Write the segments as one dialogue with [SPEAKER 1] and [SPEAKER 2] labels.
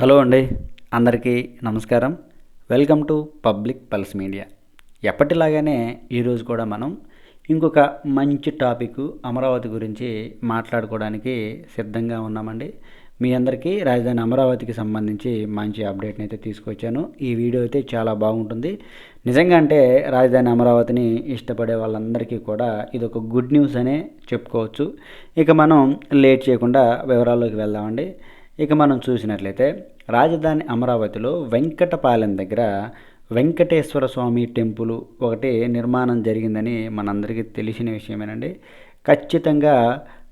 [SPEAKER 1] Hello అండి అందరికీ నమస్కారం. Welcome to public pulse media. ఎప్పటిలాగానే ఈరోజు కూడా మనం ఇంకొక మంచి టాపిక్ అమరావతి గురించి మాట్లాడుకోవడానికి సిద్ధంగా ఉన్నామండి. మీ అందరికీ రాజధాని అమరావతికి సంబంధించి మంచి అప్డేట్ని అయితే తీసుకొచ్చాను. ఈ వీడియో అయితే చాలా బాగుంటుంది. నిజంగా అంటే రాజధాని అమరావతిని ఇష్టపడే వాళ్ళందరికీ కూడా ఇది ఒక గుడ్ న్యూస్ అనే చెప్పుకోవచ్చు. ఇక మనం లేట్ చేయకుండా వివరాల్లోకి వెళ్దామండి. ఇక మనం చూసినట్లయితే రాజధాని అమరావతిలో వెంకటపాలెం దగ్గర వెంకటేశ్వర స్వామి టెంపుల్ ఒకటి నిర్మాణం జరిగిందని మనందరికీ తెలిసిన విషయమేనండి. ఖచ్చితంగా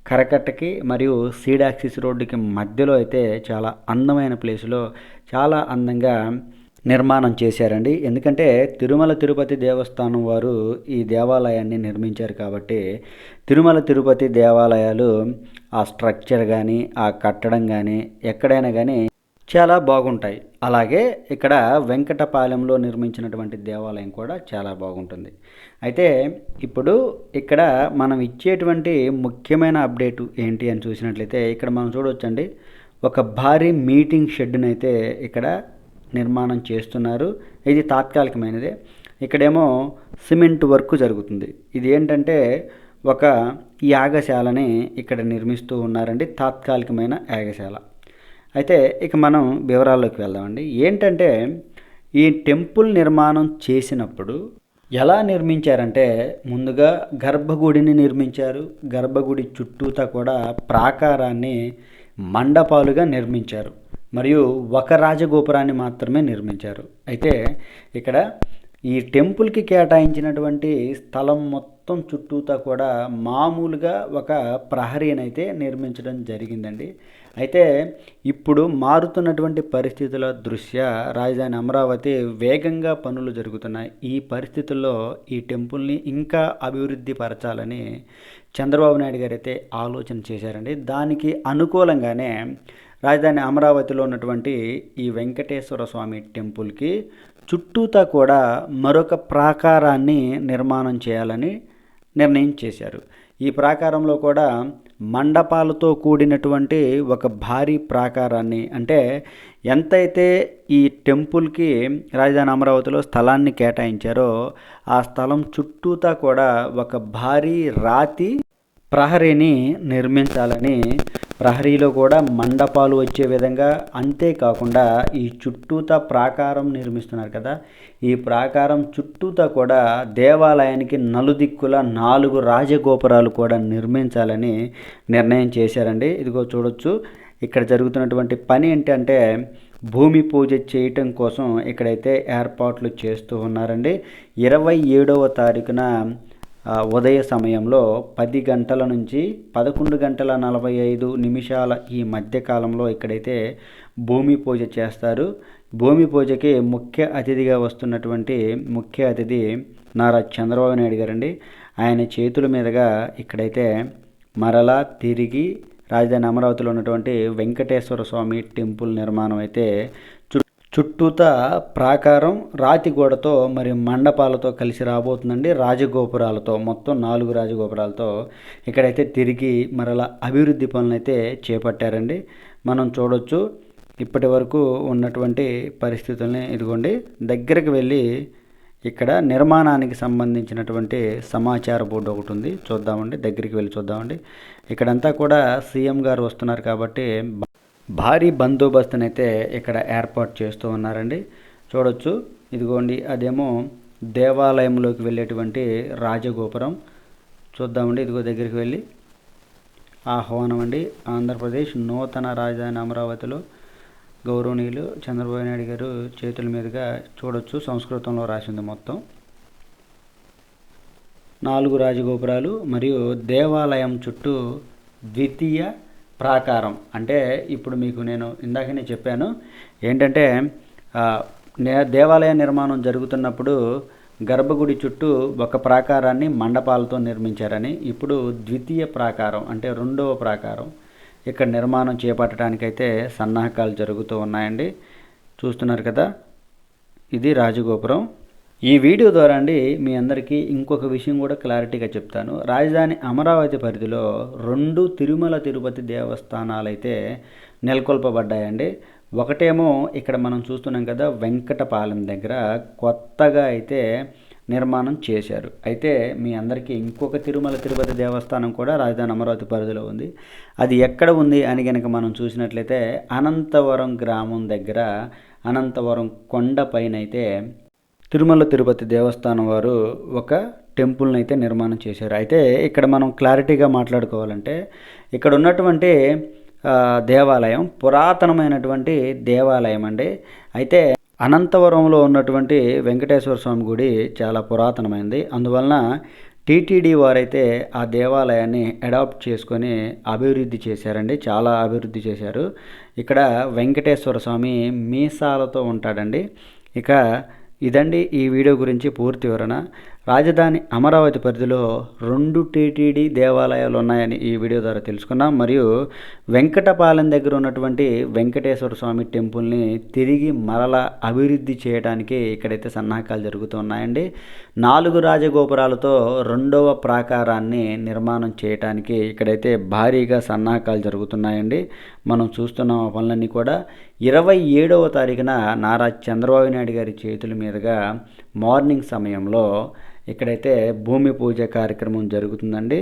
[SPEAKER 1] కరకట్టకి మరియు సీడాక్సిస్ రోడ్డుకి మధ్యలో అయితే చాలా అందమైన ప్లేస్లో చాలా అందంగా నిర్మాణం చేశారండి. ఎందుకంటే తిరుమల తిరుపతి దేవస్థానం వారు ఈ దేవాలయాన్ని నిర్మించారు కాబట్టి తిరుమల తిరుపతి దేవాలయాలు ఆ స్ట్రక్చర్ కానీ ఆ కట్టడం కానీ ఎక్కడైనా కానీ చాలా బాగుంటాయి. అలాగే ఇక్కడ వెంకటపాలెంలో నిర్మించినటువంటి దేవాలయం కూడా చాలా బాగుంటుంది. అయితే ఇప్పుడు ఇక్కడ మనం ఇచ్చేటువంటి ముఖ్యమైన అప్డేట్ ఏంటి అని చూసినట్లయితే ఇక్కడ మనం చూడవచ్చండి ఒక భారీ మీటింగ్ షెడ్ని అయితే ఇక్కడ నిర్మాణం చేస్తున్నారు. ఇది తాత్కాలికమైనదే. ఇక్కడేమో సిమెంట్ వర్క్ జరుగుతుంది. ఇది ఏంటంటే ఒక యాగశాలని ఇక్కడ నిర్మిస్తూ ఉన్నారండి తాత్కాలికమైన యాగశాల. అయితే ఇక మనం వివరాల్లోకి వెళ్దామండి. ఏంటంటే ఈ టెంపుల్ నిర్మాణం చేసినప్పుడు ఎలా నిర్మించారంటే ముందుగా గర్భగుడిని నిర్మించారు. గర్భగుడి చుట్టూతా కూడా ప్రాకారాన్ని మండపాలుగా నిర్మించారు. మరియు ఒక రాజగోపురాన్ని మాత్రమే నిర్మించారు. అయితే ఇక్కడ ఈ టెంపుల్కి కేటాయించినటువంటి స్థలం మొత్తం చుట్టూతా కూడా మామూలుగా ఒక ప్రహరీని అయితే నిర్మించడం జరిగిందండి. అయితే ఇప్పుడు మారుతున్నటువంటి పరిస్థితుల దృష్ట్యా రాజధాని అమరావతి వేగంగా పనులు జరుగుతున్నాయి. ఈ పరిస్థితుల్లో ఈ టెంపుల్ని ఇంకా అభివృద్ధి పరచాలని చంద్రబాబు నాయుడు గారు అయితే ఆలోచన చేశారండి. దానికి అనుకూలంగానే రాజధాని అమరావతిలో ఉన్నటువంటి ఈ వెంకటేశ్వర స్వామి టెంపుల్కి చుట్టూతా కూడా మరొక ప్రాకారాన్ని నిర్మాణం చేయాలని నిర్ణయం చేశారు. ఈ ప్రాకారంలో కూడా మండపాలతో కూడినటువంటి ఒక భారీ ప్రాకారాన్ని అంటే ఎంతైతే ఈ టెంపుల్కి రాజధాని అమరావతిలో స్థలాన్ని కేటాయించారో ఆ స్థలం చుట్టూతా కూడా ఒక భారీ రాతి ప్రహరీని నిర్మించాలని ప్రహరీలో కూడా మండపాలు వచ్చే విధంగా అంతేకాకుండా ఈ చుట్టూతా ప్రాకారం నిర్మిస్తున్నారు కదా. ఈ ప్రాకారం చుట్టూతా కూడా దేవాలయానికి నలుదిక్కుల నాలుగు రాజగోపురాలు కూడా నిర్మించాలని నిర్ణయం చేశారండి. ఇదిగో చూడొచ్చు. ఇక్కడ జరుగుతున్నటువంటి పని ఏంటంటే భూమి పూజ చేయటం కోసం ఇక్కడైతే ఏర్పాట్లు చేస్తూ ఉన్నారండి. ఇరవై ఏడవ తారీఖున ఉదయ సమయంలో పది గంటల నుంచి పదకొండు గంటల నలభై ఐదు నిమిషాల ఈ మధ్యకాలంలో ఇక్కడైతే భూమి పూజ చేస్తారు. భూమి పూజకి ముఖ్య అతిథిగా వస్తున్నటువంటి ముఖ్య అతిథి నారా చంద్రబాబు నాయుడు గారండి. ఆయన చేతుల మీదుగా ఇక్కడైతే మరలా తిరిగి రాజధాని అమరావతిలో ఉన్నటువంటి వెంకటేశ్వర స్వామి టెంపుల్ నిర్మాణం అయితే చుట్టూతా ప్రాకారం రాతి గోడతో మరి మండపాలతో కలిసి రాబోతుందండి. రాజగోపురాలతో మొత్తం నాలుగు రాజగోపురాలతో ఇక్కడైతే తిరిగి మరలా అభివృద్ధి పనులు అయితే చేపట్టారండి. మనం చూడొచ్చు ఇప్పటి వరకు ఉన్నటువంటి పరిస్థితుల్ని ఇదిగోండి. దగ్గరకు వెళ్ళి ఇక్కడ నిర్మాణానికి సంబంధించినటువంటి సమాచార బోర్డు ఒకటి ఉంది. చూద్దామండి. దగ్గరికి వెళ్ళి చూద్దామండి. ఇక్కడంతా కూడా సీఎం గారు వస్తున్నారు కాబట్టి భారీ బందోబస్తుని అయితే ఇక్కడ ఏర్పాటు చేస్తూ ఉన్నారండి. చూడొచ్చు. ఇదిగోండి అదేమో దేవాలయంలోకి వెళ్ళేటువంటి రాజగోపురం. చూద్దామండి ఇదిగో దగ్గరికి వెళ్ళి. ఆహ్వానం అండి. ఆంధ్రప్రదేశ్ నూతన రాజధాని అమరావతిలో గౌరవనీయులు చంద్రబాబు నాయుడు గారు చేతుల మీదుగా చూడొచ్చు. సంస్కృతంలో రాసింది మొత్తం. నాలుగు రాజగోపురాలు మరియు దేవాలయం చుట్టూ ద్వితీయ ప్రాకారం. అంటే ఇప్పుడు మీకు నేను ఇందాకనే చెప్పాను ఏంటంటే దేవాలయ నిర్మాణం జరుగుతున్నప్పుడు గర్భగుడి చుట్టూ ఒక ప్రాకారాన్ని మండపాలతో నిర్మించారని ఇప్పుడు ద్వితీయ ప్రాకారం అంటే రెండవ ప్రాకారం ఇక్కడ నిర్మాణం చేపట్టడానికైతే సన్నాహకాలు జరుగుతూ ఉన్నాయండి. చూస్తున్నారు కదా ఇది రాజగోపురం. ఈ వీడియో ద్వారా అండి మీ అందరికీ ఇంకొక విషయం కూడా క్లారిటీగా చెప్తాను. రాజధాని అమరావతి పరిధిలో రెండు తిరుమల తిరుపతి దేవస్థానాలు అయితే నెలకొల్పబడ్డాయండి. ఒకటేమో ఇక్కడ మనం చూస్తున్నాం కదా వెంకటపాలెం దగ్గర కొత్తగా అయితే నిర్మాణం చేశారు. అయితే మీ అందరికీ ఇంకొక తిరుమల తిరుపతి దేవస్థానం కూడా రాజధాని అమరావతి పరిధిలో ఉంది. అది ఎక్కడ ఉంది అని కనుక మనం చూసినట్లయితే అనంతవరం గ్రామం దగ్గర అనంతవరం కొండ పైన అయితే తిరుమల తిరుపతి దేవస్థానం వారు ఒక టెంపుల్ని అయితే నిర్మాణం చేశారు. అయితే ఇక్కడ మనం క్లారిటీగా మాట్లాడుకోవాలంటే ఇక్కడ ఉన్నటువంటి దేవాలయం పురాతనమైనటువంటి దేవాలయం అండి. అయితే అనంతవరంలో ఉన్నటువంటి వెంకటేశ్వర స్వామి గుడి చాలా పురాతనమైనది అందువలన టీటీడీ వారైతే ఆ దేవాలయాన్ని అడాప్ట్ చేసుకొని అభివృద్ధి చేశారండి. చాలా అభివృద్ధి చేశారు. ఇక్కడ వెంకటేశ్వర స్వామి మీసాలతో ఉంటాడండి. ఇక ఇదండి ఈ వీడియో గురించి పూర్తి వివరణ. రాజధాని అమరావతి పరిధిలో రెండు టీటీడీ దేవాలయాలు ఉన్నాయని ఈ వీడియో ద్వారా తెలుసుకున్నాం. మరియు వెంకటపాలెం దగ్గర ఉన్నటువంటి వెంకటేశ్వర స్వామి టెంపుల్ని తిరిగి మరల అభివృద్ధి చేయడానికి ఇక్కడైతే సన్నాహకాలు జరుగుతున్నాయండి. నాలుగు రాజగోపురాలతో రెండవ ప్రాకారాన్ని నిర్మాణం చేయడానికి ఇక్కడైతే భారీగా సన్నాహకాలు జరుగుతున్నాయండి. మనం చూస్తున్న పనులన్నీ కూడా. ఇరవై ఏడవ తారీఖున నారా చంద్రబాబు నాయుడు గారి చేతుల మీదుగా మార్నింగ్ సమయంలో ఇక్కడైతే భూమి పూజ కార్యక్రమం జరుగుతుందండి.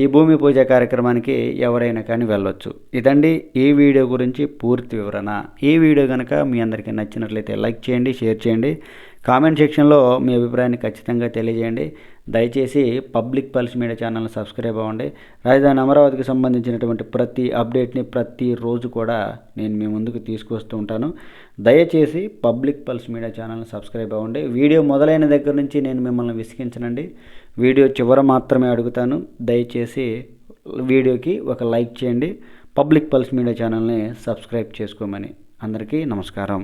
[SPEAKER 1] ఈ భూమి పూజ కార్యక్రమానికి ఎవరైనా కానీ వెళ్ళొచ్చు. ఇదండి ఈ వీడియో గురించి పూర్తి వివరణ. ఈ వీడియో కనుక మీ అందరికీ నచ్చినట్లయితే లైక్ చేయండి షేర్ చేయండి. కామెంట్ సెక్షన్లో మీ అభిప్రాయాన్ని ఖచ్చితంగా తెలియజేయండి. దయచేసి పబ్లిక్ పల్స్ మీడియా ఛానల్ని సబ్స్క్రైబ్ అవ్వండి. రాజధాని అమరావతికి సంబంధించినటువంటి ప్రతి అప్డేట్ని ప్రతిరోజు కూడా నేను మీ ముందుకు తీసుకొస్తూ ఉంటాను. దయచేసి పబ్లిక్ పల్స్ మీడియా ఛానల్ని సబ్స్క్రైబ్ అవ్వండి. వీడియో మొదలైన దగ్గర నుంచి నేను మిమ్మల్ని విసిగించనండి. వీడియో చివర మాత్రమే అడుగుతాను. దయచేసి వీడియోకి ఒక లైక్ చేయండి. పబ్లిక్ పల్స్ మీడియా ఛానల్ని సబ్స్క్రైబ్ చేసుకోమని అందరికీ నమస్కారం.